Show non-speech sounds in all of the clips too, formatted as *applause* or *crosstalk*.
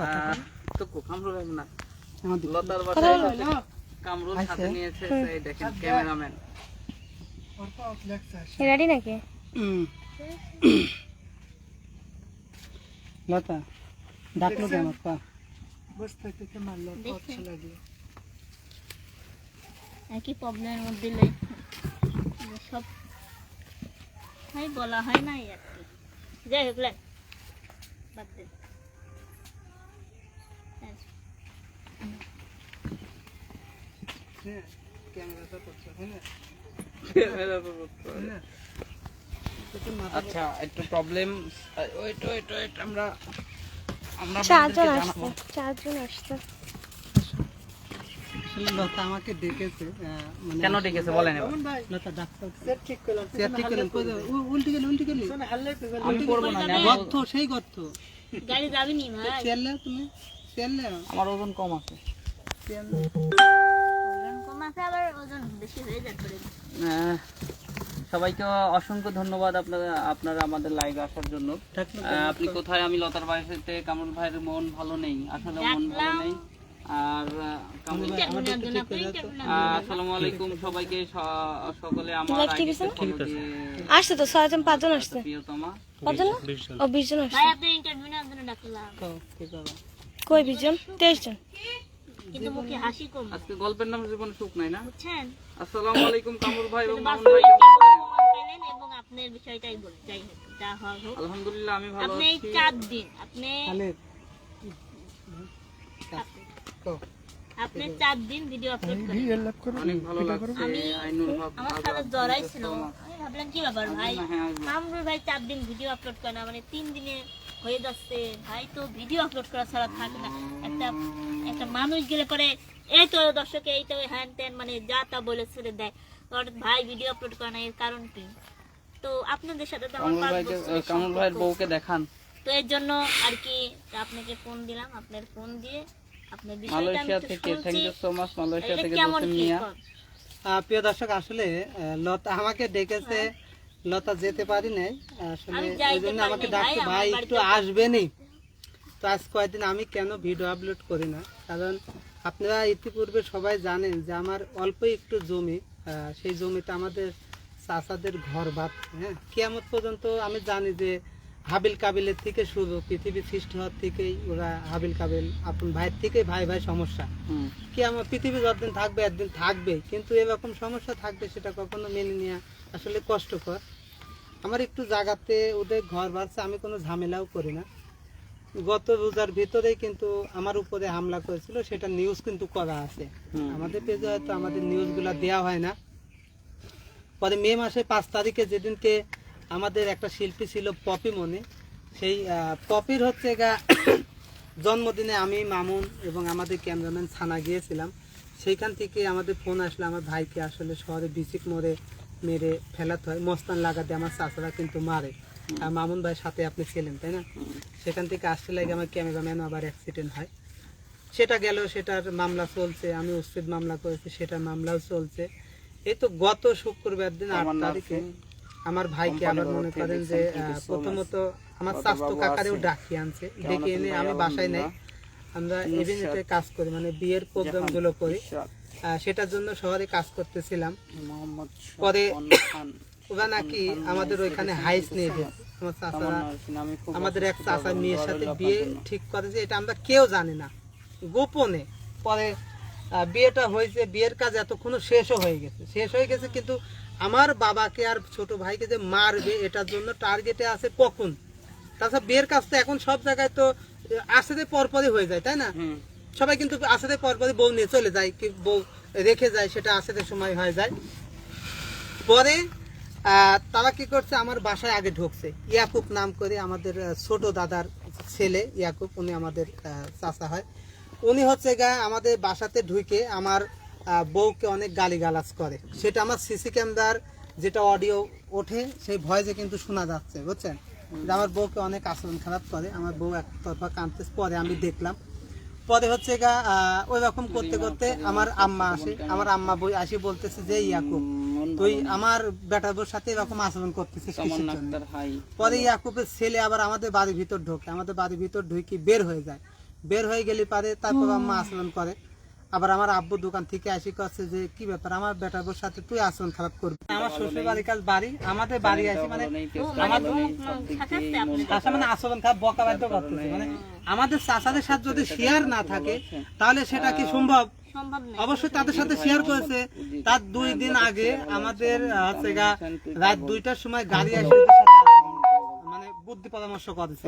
আহ, তো কো- কামরুল না। লতার বাসায় কামরুল। সাথে নিয়েছে সেই দেখেন ক্যামেরাম্যান। রেডি নাকি? লতা ডাকলো কেন? পা। একই প্রবলেমের মধ্যে লই সব হয় বলা হয় না আর কি। যাই হোক বাদ দেন আচ্ছা একটু প্রবলেম ওইটা ওইটা ওইটা আমরা আমরা চারজন আসছে চারজন আসছে। লতা আমাকে ডেকেছে মানে কেন ডেকেছে? বলেন এবার। লতা ডাক্তার চেয়ার ঠিক করলাম। কই দাও? উ- উল্টে গেলি উল্টে গেলি। আমি করব না গর্ত সেই গর্ত। গাড়ি যাবি নি ভাই। চেয়ার তুমি চেয়ার লেও আমার ওজন কম আছে। আবার ওজন বেশি হয়ে সবাইকে অসংখ্য ধন্যবাদ আপনারা আপনারা আমাদের লাইভে আসার জন্য। আপনি কোথায়? আমি লতার বাড়িতে। কামরুল ভাইয়ের মন ভালো নেই আসলে মন ভালো নেই। আর আসসালামু আলাইকুম সবাইকে। সকলে আমার আসছে তো ছয়জন পাঁচজন আসছে। প্রিয়তমা। কতজন? ও বিশ জন আসছে? কই বিশ জন? তেইশ জন? কিন্তু মুখে হাসি কম। আজকে গল্পের নাম জীবন সুখ নাই না? বুঝছেন? আসসালামু আলাইকুম কামরুল ভাই এবং মামুন ভাই। এবং আপনার বিষয়টাই বল যাই হোক যা হোক। আলহামদুলিল্লাহ আমি ভালো আপনি চার দিন। আপনি। আপনি চার দিন ভিডিও আপলোড করেন। অনেক ভালো লাগছে আমি আইনুল হক আমার সাথে জড়াই ছিল আমি ভাবলাম কি ব্যাপার ভাই? হ্যাঁ মামরুল ভাই চার দিন ভিডিও আপলোড করে না মানে তিন দিনে হয়ে যাচ্ছে। ভাই তো ভিডিও আপলোড করা ছাড়া থাকে না। একটা একটা মানুষ গেলে পরে এই তো দর্শকে এই তো হ্যান ত্যান মানে যা তা বলে ছেড়ে দেয়। ভাই ভিডিও আপলোড করে না এর কারণ কি? তো আপনাদের সাথে তো আমার কামরুল ভাইয়ের বউকে দেখান। তো এর জন্য আর কি আপনাকে ফোন দিলাম। আপনার ফোন দিয়ে আপনার বিষয়টা আমি থেকে thank you so much Malaysia থেকে কেমন জসিম কি আহ, প্রিয় দর্শক আসলে লতা আমাকে ডেকেছে লতা যেতে পারি নাই। আসলে ওই জন্য আমাকে ডাকতে ভাই, একটু আসবেনই। তো আজ কয়েকদিন আমি কেন ভিডিও আপলোড করি না? কারণ আপনারা ইতিপূর্বে সবাই জানেন যে আমার অল্প একটু জমি সেই জমিতে আমাদের চাষাদের ঘর ভাত হ্যাঁ? কেয়ামত পর্যন্ত আমি জানি যে হাবিল কাবিলের থেকে শুরু পৃথিবী সৃষ্টি হওয়ার থেকেই ওরা হাবিল কাবিল আপন ভাইয়ের থেকেই ভাই ভাই সমস্যা। কি আমার পৃথিবী যতদিন থাকবে একদিন থাকবে কিন্তু এরকম সমস্যা থাকবে সেটা কখনো মেনে নেওয়া আসলে কষ্টকর। আমার একটু জায়গাতে ওদের ঘর বাড়ছে আমি কোনো ঝামেলাও করি না। গত রোজার ভিতরেই কিন্তু আমার উপরে হামলা করেছিল সেটা নিউজ কিন্তু করা আছে। আমাদের পেজে হয়তো আমাদের নিউজগুলো দেওয়া হয় না। পরে মে মাসে পাঁচ তারিখে যেদিনকে আমাদের একটা শিল্পী ছিল পপি মনে। সেই পপির হচ্ছে গা জন্মদিনে আমি মামুন এবং আমাদের ক্যামেরাম্যান থানা গিয়েছিলাম। সেইখান থেকে আমাদের ফোন আসলে আমার ভাইকে আসলে শহরে বিচিক মোড়ে মেরে ফেলাতে হয় মস্তান লাগাতে আমার চাচারা কিন্তু মারে। আর মামুন ভাইয়ের সাথে আপনি ছিলেন তাই না? সেখান থেকে আসতে লাগে আমার ক্যামেরাম্যান আবার অ্যাক্সিডেন্ট হয়। সেটা গেল সেটার মামলা চলছে আমি উচ্ছেদ মামলা করেছি সেটার মামলাও চলছে। এই তো গত শুক্রবার দিন আট তারিখে আমার ভাইকে আবার মনে করেন যে প্রথমত আমার স্বাস্থ্য কাকারেও ডাকি আনছে। ডেকে এনে আমি বাসায় নেই। আমরা ইভেন্টে কাজ করি মানে বিয়ের প্রোগ্রামগুলো করি। সেটার জন্য শহরে কাজ করতেছিলাম। পরে ওরা নাকি আমাদের ওইখানে হাইস নিয়ে গেছে আমার চাচারা আমাদের এক চাচার মেয়ের সাথে বিয়ে। ঠিক করেছে এটা আমরা কেউ জানি না। গোপনে। পরে বিয়েটা হয়েছে বিয়ের কাজ এতক্ষণ শেষও হয়ে গেছে। শেষ হয়ে গেছে কিন্তু আমার বাবাকে আর ছোট ভাইকে যে মারবে এটার জন্য টার্গেটে আছে কখন? তাছাড়া বিয়ের কাজ তো এখন সব জায়গায় তো আসতে পরপরই হয়ে যায় তাই না? সবাই কিন্তু আসতে পরপরই বউ নিয়ে চলে যায় কি বউ রেখে যায় সেটা আসতে সময় হয়ে যায়। পরে তারা কি করছে আমার বাসায় আগে ঢুকছে। ইয়াকুব নাম করে আমাদের ছোট দাদার ছেলে ইয়াকুব উনি আমাদের চাচা হয়। উনি হচ্ছে গা আমাদের বাসাতে ঢুকে আমার বউকে অনেক গালিগালাজ করে। সেটা আমার সিসি ক্যামেরার যেটা অডিও ওঠে সেই ভয়েসে কিন্তু শোনা যাচ্ছে বুঝছেন? যে আমার বউকে অনেক আচরণ খারাপ করে আমার বউ একতরফা কাঁদতে পরে আমি দেখলাম। পরে হচ্ছে গা আহ, ওই রকম করতে করতে আমার আম্মা আসে। আমার আম্মা বই আসি বলতেছে যে ইয়াকুব তুই আমার বেটার বউর সাথে এরকম আচরণ করতেছিস পরে ইয়াকুবের ছেলে আবার আমাদের বাড়ির ভিতর ঢোকে। আমাদের বাড়ির ভিতর ঢুকে বের হয়ে যায়। বের হয়ে গেলে পারে তারপর আম্মা আচরণ করে। আবার আমার আব্বু দোকান থেকে আসি করছে যে কি ব্যাপার? আমার বেটার বউর সাথে তুই আচরণ খারাপ করবি? আমার শ্বশুর বাড়ির কাছে বাড়ি আমাদের বাড়ি আসি মানে তেজ মানে আসা আচরণ খারাপ বকা বাধ্য করতেছে। মানে আমাদের চাচাদের সাথে যদি শেয়ার না থাকে তাহলে সেটা কি সম্ভব? সম্ভব অবশ্যই তাদের সাথে শেয়ার করেছে। তার দুই দিন আগে আমাদের হচ্ছে গা রাত দুইটার সময় গাড়ি এসে বুদ্ধি পরামর্শ করেছে।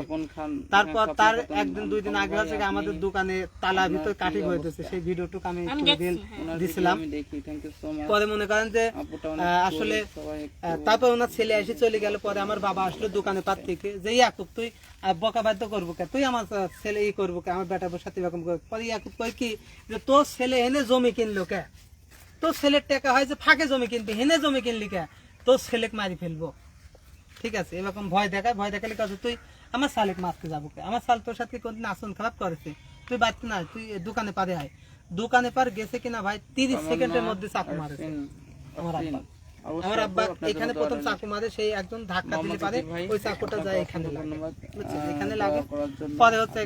তারপর হ্যাঁ, তার একদিন দুই দিন আগে হচ্ছে আমাদের দোকানে তালা ভিতর কাঠি হয়ে দিয়েছে। সেই ভিডিওটুকু আমি দিছিলাম। পরে মনে করেন যে আসলে তারপর ওনার ছেলে এসে চলে গেল পরে আমার বাবা আসলো দোকানে পার থেকে। যে ইয়াকুব তুই বকা বাধ্য করব কে? তুই আমার ছেলে ই করব কে? আমার বেটার সাথে এরকম করব পরে ইয়াকুব কই কি যে তোর ছেলে এনে জমি কিনলো কে? তোর ছেলের টাকা হয় যে ফাঁকে জমি কিনবি হেনে জমি কিনলি কে? তোর ছেলেকে মারি ফেলব। ঠিক আছে এরকম ভয় দেখায় ভয় দেখালে কাছে তুই আমার শালেক মারতে যাব আমার শাল তোর সাথে কোনদিন আসন খারাপ করেছে? তুই বাড়তে না তুই দোকানে পারে আয়। দোকানে পার গেছে কিনা ভাই তিরিশ সেকেন্ডের মধ্যে চাকু মারেছে। আমার আব্বা। আমার আব্বা এখানে প্রথম চাকু মারে সেই একজন ধাক্কা দিলে পারে ওই চাকুটা যায় এখানে? এখানে লাগে। পরে হচ্ছে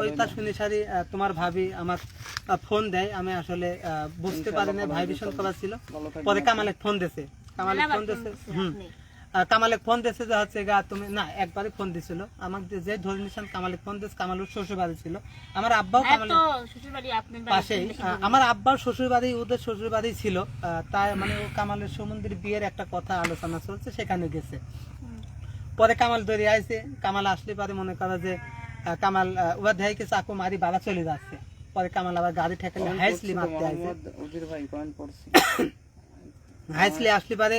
ওই তার শুনি সারি তোমার ভাবি আমার ফোন দেয়। আমি আসলে আহ, বুঝতে পারি না ভাই ভীষণ করা ছিল। পরে কামালে ফোন দিছে কামালে ফোন দিছে হুম। কামালে ফোন দিয়েছে যে হচ্ছে গা তুমি না একবারে ফোন দিছিল আমাকে যে ধরে নিছেন কামালে ফোন দিছে কামালের শ্বশুর বাড়ি ছিল। আমার আব্বাও হ্যাঁ কামালে তো শ্বশুর বাড়ি আপনার বাড়ি পাশেই আমার আব্বার শ্বশুর বাড়ি ওদের শ্বশুর বাড়ি ছিল তাই মানে ও কামালের সমুদ্রের বিয়ের একটা কথা আলোচনা চলছে সেখানে গেছে। পরে কামাল ধরে আইছে। কামাল আসলে পরে মনে করে যে কামাল দেয়কে চাকু মারি বাড়া চলে যাচ্ছে। পরে কামাল আবার গাড়ি ঠেকালে হাইসলি মারতে আইছে। কমেন্ট পড়ছি। হাইসলি আসলে পরে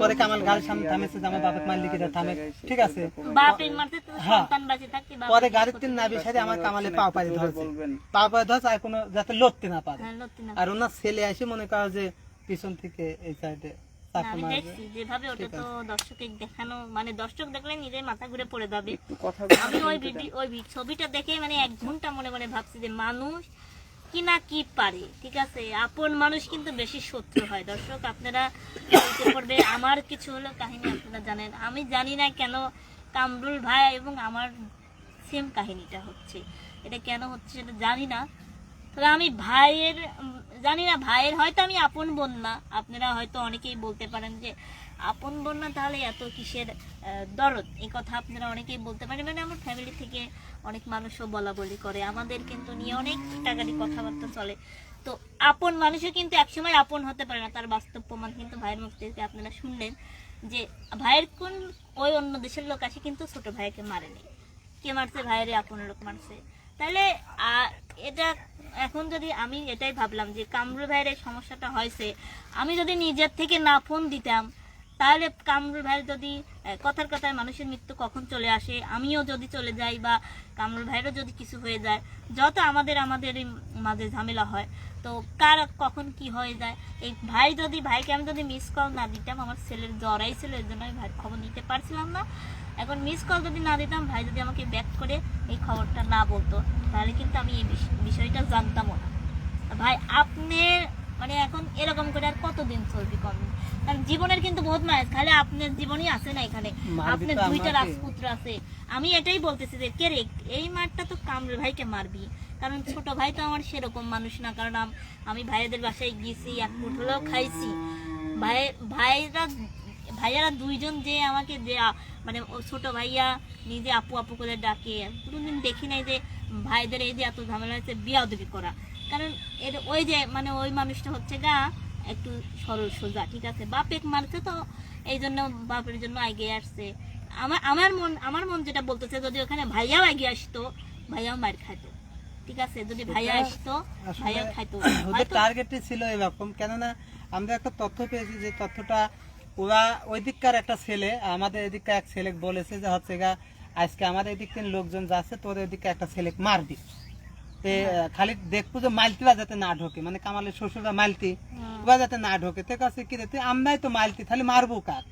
পরে কামাল গাড়ির সামনে থামেছে যে আমার বাপের কিনা থামে। ঠিক আছে? হ্যাঁ। পরে গাড়ির তিন নাবি সাইডে আমার কামালে পা পাড়ি ধরছে। পা পাড়ি ধরছে আর কোনো যাতে লড়তে না পারে। হ্যাঁ, আর ওনার ছেলে এসে মনে করে যে পিছন থেকে এই সাইডে যেভাবে ওটা তো দর্শকের দেখানো মানে দর্শক দেখলে নিজের মাথা ঘুরে পড়ে যাবে। আমি ওই ভিডিও ওই ছবিটা দেখে মানে এক ঘণ্টা মনে মনে ভাবছি যে মানুষ কি না কি পারে, ঠিক আছে? আপন মানুষ কিন্তু বেশি শত্রু হয়। দর্শক, আপনারা বলতে পারবে, আমার কিছু হলো কাহিনী, আপনারা জানেন। আমি জানি না কেন কামরুল ভাই এবং আমার সেম কাহিনীটা হচ্ছে। এটা কেন হচ্ছে সেটা জানি না। তবে আমি ভাইয়ের জানি না, ভাইয়ের হয়তো আমি আপন বোন না। আপনারা হয়তো অনেকেই বলতে পারেন যে আপন বোন না তাহলে এত কিসের দরদ? এই কথা আপনারা অনেকেই বলতে পারেন। মানে আমার ফ্যামিলি থেকে অনেক মানুষও বলা বলি করে। আমাদের কিন্তু নিয়ে অনেক টাকারি কথাবার্তা চলে। তো আপন মানুষও কিন্তু একসময় আপন হতে পারে না। তার বাস্তব প্রমাণ কিন্তু ভাইয়ের মুখ থেকে আপনারা শুনলেন যে, ভাইয়ের কোন, ওই অন্য দেশের লোক আসে কিন্তু ছোট ভাইকে মারেনি কে মারছে? ভাইয়ের আপন লোক মারছে। তাহলে এটা এখন যদি আমি এটাই ভাবলাম যে, কামরুল ভাইয়ের এই সমস্যাটা হয়েছে, আমি যদি নিজের থেকে না ফোন দিতাম তাহলে কামরুল ভাইয়ের যদি কথার কথায় মানুষের মৃত্যু কখন চলে আসে, আমিও যদি চলে যাই বা কামরুল ভাইয়েরও যদি কিছু হয়ে যায়, যত আমাদের আমাদের মাঝে ঝামেলা হয়, তো কার কখন কি হয়ে যায়? এই ভাই যদি, ভাইকে আমি যদি মিস কল না দিতাম, আমার ছেলের জ্বরাই ছিল এর জন্য আমি ভাইয়ের খবর নিতে পারছিলাম না। এখন মিস কল যদি না দিতাম, ভাই যদি আমাকে ব্যাক করে এই খবরটা না বলতো, তাহলে কিন্তু আমি এই বিষ- বিষয়টা জানতামও না। ভাই, আপনি মানে এখন এরকম করে আর কতদিন চলবে কম? কারণ জীবনের কিন্তু বহুত মাস খালি আপনার জীবনই আছে না এখানে। আপনার দুইটা রাজপুত্র আছে। আমি এটাই বলতেছি যে কে রে এই মারটা তো কামরুল ভাইকে মারবি? কারণ ছোট ভাই তো আমার সেরকম মানুষ না কারণ আমি ভাইয়াদের বাসায় গেছি এক হলেও খাইছি। ভাই ভাইরা ভাইয়ারা দুইজন যে আমাকে যে মানে ছোট ভাইয়া নিজে আপু আপু করে ডাকে। কোনোদিন দেখি নাই যে ভাইদের এই যে এত ঝামেলা হচ্ছে বিয়াদবি করা। কারণ এর ওই যে মানে ওই মানুষটা হচ্ছে গা একটু সরল সোজা ঠিক আছে? বাপেক মারছে তো এই জন্য বাপের জন্য এগিয়ে আসছে। আমার আমার মন আমার মন যেটা বলতেছে যদি ওখানে ভাইয়াও এগিয়ে আসতো ভাইয়াও মার খাইতো। ঠিক আছে? যদি ভাইয়া আসতো ভাইয়া খাইতো। ওদের টার্গেটই ছিল এরকম। কেননা আমরা একটা তথ্য পেয়েছি যে তথ্যটা ওরা ওই দিককার একটা ছেলে আমাদের এদিককার এক ছেলে বলেছে যে হচ্ছে গা আজকে আমাদের এদিক থেকে লোকজন যাচ্ছে তোর এদিকে একটা ছেলে মারবি তে হ্যাঁ। খালি দেখব যে মালতিরা যাতে না ঢোকে মানে কামালের শ্বশুররা মালতি হুম। ওরা যাতে না ঢোকে। তো কাছে কি রে আমরাই তো মালতি তাহলে মারবো কার?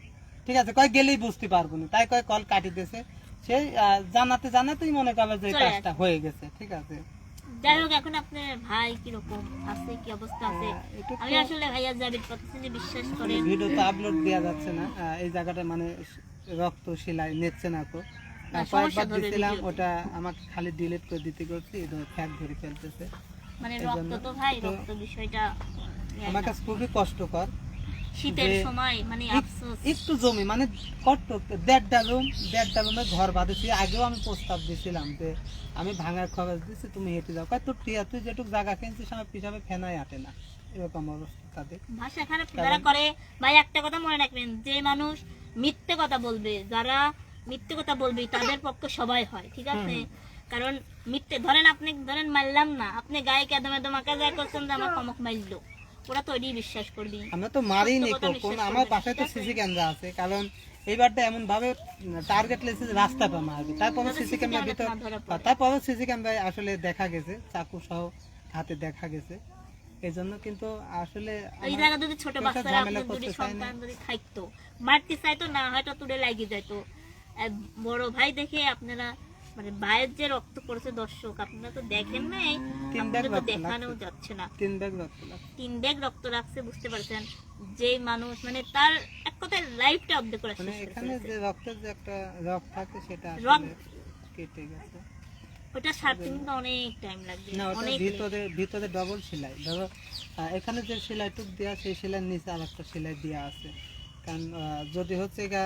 ঠিক আছে কয় গেলেই বুঝতে পারব না। তাই কয় কল কাটি দিয়েছে। সেই জানাতে জানাতেই মনে করবে যে কাজটা হয়ে গেছে ঠিক আছে। যাই হোক এখন আপনার ভাই কীরকম আছে কি অবস্থা আছে? হ্যাঁ, আমি আসলে ভাইয়া জাবির প্রতিদিন বিশ্বাস করেন। ভিডিও তো আপলোড দেওয়া যাচ্ছে না এই জায়গাটা মানে রক্ত শিলাই নিচ্ছে না তো। কয়েকবার দিছিলাম ওটা আমাকে খালি ডিলিট করে দিতে করছি ফ্যাক ধরে ফেলতেছে। মানে রক্ত তো ভাই রক্ত বিষয়টা আমার কাছে খুবই কষ্টকর শীতের সময় মানে আফসোস। একটু জমি মানে কত ঘর বাঁধেছি। আগেও আমি প্রস্তাব দিয়েছিলাম যে আমি ভাঙার খবর দিচ্ছি তুমি হেঁটে যাও। তোর টিয়া তুই যেটুক জায়গা কিনছিস আমার পিছাবে ফেনাই আটে না। এরকম অবস্থা তাদের। ভাষা খারাপ যারা করে ভাই একটা কথা মনে রাখবেন যে মানুষ মিথ্যে কথা বলবে যারা মিথ্যে কথা বলবে তাদের *laughs* পক্ষে সবাই হয় ঠিক আছে? কারণ মিথ্যে ধরেন আপনি ধরেন মারলাম না আপনি গায়ে কেদমে দমাকা যায় করছেন যে আমার কমক মারলো। ওরা তো ওইটাই বিশ্বাস করবি। আমরা তো সত্য কথা কখন আমার পাশে তো সিসি ক্যামেরা আছে কারণ এইবারটা এমন ভাবে টার্গেট লেগেছে রাস্তা পা মারবে। তারপরে সিসি ক্যামেরা ভিতর না পড়ে। তারপরে সিসি ক্যামেরায় আসলে দেখা গেছে চাকু সহ হাতে দেখা গেছে। এই জন্য কিন্তু আসলে এই জায়গা যদি ছোট বাচ্চারা যদি না। সন্তান যদি থাকতো মারতে চাইতো না হয়তো তুলে লাগিয়ে যাইতো বড় ভাই দেখে আপনারা মানে ভাইয়ের যে রক্ত পড়েছে দর্শক আপনারা তো দেখেন নাই আপনাদের তো দেখানো যাচ্ছে না। তিন ব্যাগ রক্ত তিন ব্যাগ রক্ত রাখছে বুঝতে পারছেন? যে মানুষ মানে তার এক কথায় লাইফটা অর্ধেক করে শেষ এখানে যে রক্তের যে একটা রক থাকে সেটা কেটে গেছে। ওটা সারতে কিন্তু অনেক টাইম লাগবে না ওটা ভিতরে ভিতরে ডবল সেলাই। ধরো এখানে যে সেলাইটুক দেওয়া সেই সেলাইয়ের নিচে আর একটা সেলাই দেওয়া আছে। কারণ যদি হচ্ছে গা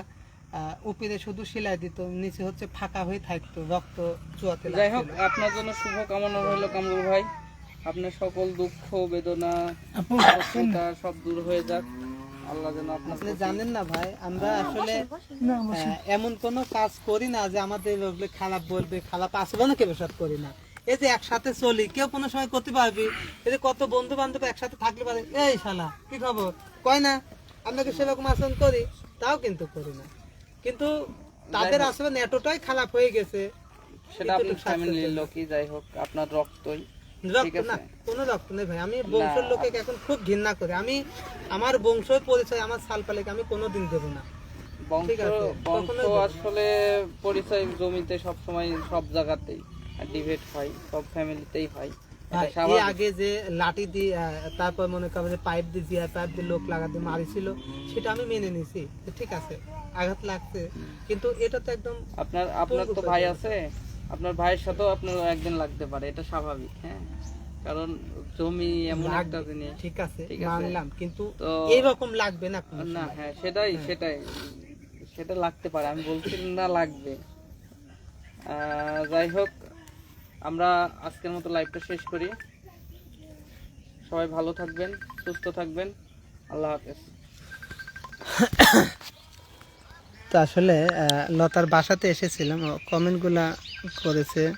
উপরে শুধু সেলাই দিত নিচে হচ্ছে ফাঁকা হয়ে থাকতো রক্ত চুয়াতে যাই হোক আপনার জন্য শুভ কামনা রইল কামরুল ভাই। আপনার সকল দুঃখ বেদনা সব দূর হয়ে যাক। আল্লাহ যেন আপনি জানেন না ভাই আমরা আসলে এমন কোনো কাজ করি না যে আমাদের খারাপ বলবে খারাপ আসবে না কেউ সব করি না। এই যে একসাথে চলি কেউ কোনো সময় করতে পারবি এই যে কত বন্ধু বান্ধব একসাথে থাকলে পারে এই শালা কি খবর? কয় না আপনাকে সেরকম আচরণ করি? তাও কিন্তু করি না। কিন্তু তাদের আসলে এতটাই খারাপ হয়ে গেছে। সেটা আপনার ফ্যামিলির লোকই যাই হোক আপনার রক্তই কোনো রক্ত নেই ভাই। আমি বংশের লোকে এখন খুব ঘৃণা করি। আমি আমার বংশ পরিচয় আমার সালপালিকে আমি কোনোদিন দেবো না। বংশ। আসলে পরিচয় জমিতে সব সময় সব জায়গাতেই হয় সব ফ্যামিলিতেই হয়। এর আগে যে লাঠি দিয়ে তারপর মনে করেন যে পাইপ দিয়ে জিয়া পাইপ দিয়ে লোক লাগাতে মারিছিল সেটা আমি মেনে নিছি। ঠিক আছে আঘাত লাগছে। কিন্তু এটা তো একদম আপনার আপনার তো ভাই আছে। আপনার ভাইয়ের সাথেও আপনার একদিন লাগতে পারে এটা স্বাভাবিক হ্যাঁ। কারণ জমি এমন একটা জিনিস। ঠিক আছে মানলাম কিন্তু এইরকম লাগবে না না হ্যাঁ সেটাই সেটাই সেটা লাগতে পারে আমি বলছি না লাগবে। যাই হোক আমরা আজকের মতো লাইভটা শেষ করি। সবাই ভালো থাকবেন সুস্থ থাকবেন। আল্লাহ হাফেজ। তো আসলে লতার বাসাতে এসেছিলাম। কমেন্টগুলা করেছে,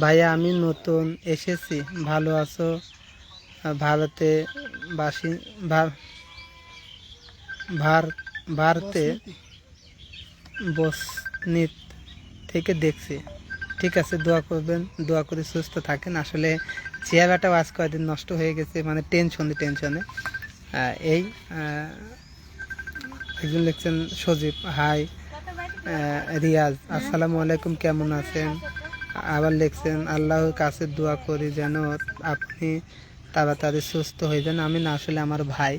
ভাইয়া, আমি নতুন, এসেছি, ভালো আছো? ভারতে বাসি ভার- ভার, ভারতে বসনিত থেকে দেখছি। ঠিক আছে, দোয়া করবেন, দোয়া করে সুস্থ থাকেন। আসলে চেহারাটাও আজ কয়েকদিন নষ্ট হয়ে গেছে মানে টেনশনে টেনশনে এই একজন লিখছেন সজীব, হাই রিয়াজ, আসসালামু আলাইকুম, কেমন আছেন? আবার লিখছেন, আল্লাহর কাছে দোয়া করি যেন আপনি তাড়াতাড়ি সুস্থ হয়ে যান। আমি না আসলে আমার ভাই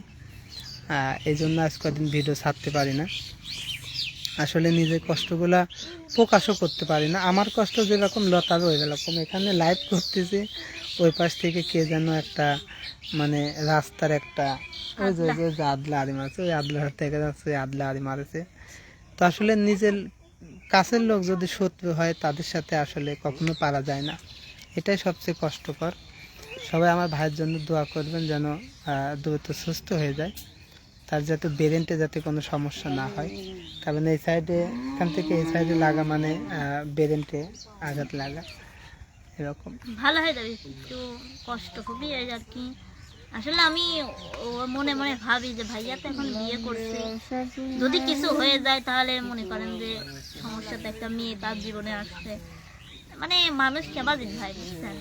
এই জন্য আজ কদিন ভিডিও ছাড়তে পারি না। আসলে নিজের কষ্টগুলা প্রকাশও করতে পারি না। আমার কষ্ট যেরকম লতারও এরকম এখানে লাইভ করতেছি, ওই পাশ থেকে কে যেন একটা মানে রাস্তার একটা ওই যে ওই যে আদলা মারছে ওই আদলার থেকে যাচ্ছে আদলা মারেছে তো আসলে নিজের কাছের লোক যদি শত্রু হয় তাদের সাথে আসলে কখনো পারা যায় না। এটাই সবচেয়ে কষ্টকর। সবাই আমার ভাইয়ের জন্য দোয়া করবেন যেন দ্রুত সুস্থ হয়ে যায় তার যাতে বেরেন্টে যাতে কোনো সমস্যা না হয়। কারণ এই সাইডে এখান থেকে এই সাইডে লাগা মানে বেরেন্টে আঘাত লাগা। এরকম। ভালো হয়ে যাবে একটু কষ্ট খুবই আর কি। আসলে আমি মনে মনে ভাবি যে ভাইয়া তো এখন বিয়ে করছে। যদি কিছু হয়ে যায় তাহলে মনে করেন যে সমস্যা তো একটা মেয়ে তার জীবনে আসছে। মানে মানুষ কেবাদিন ভাই বুঝছেন?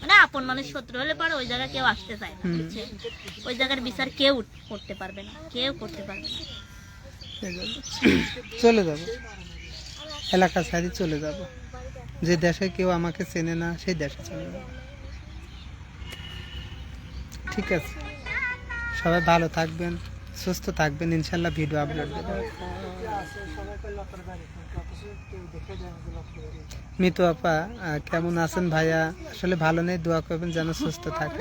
মানে আপন মানুষ শত্রু হলে পরে ওই জায়গায় কেউ আসতে চায় না ওই জায়গার বিচার কেউ করতে পারবে না কেউ করতে পারবে না। চলে যাব। এলাকা ছাড়ি চলে যাব। যে দেশে কেউ আমাকে চেনে না সেই দেশে চলে যাব। ঠিক আছে। সবাই ভালো থাকবেন, সুস্থ থাকবেন, ইনশাল্লাহ ভিডিও আপলোড দেবেন মিতু আপা কেমন আছেন ভাইয়া? আসলে ভালো নেই, দোয়া করবেন যেন সুস্থ থাকে।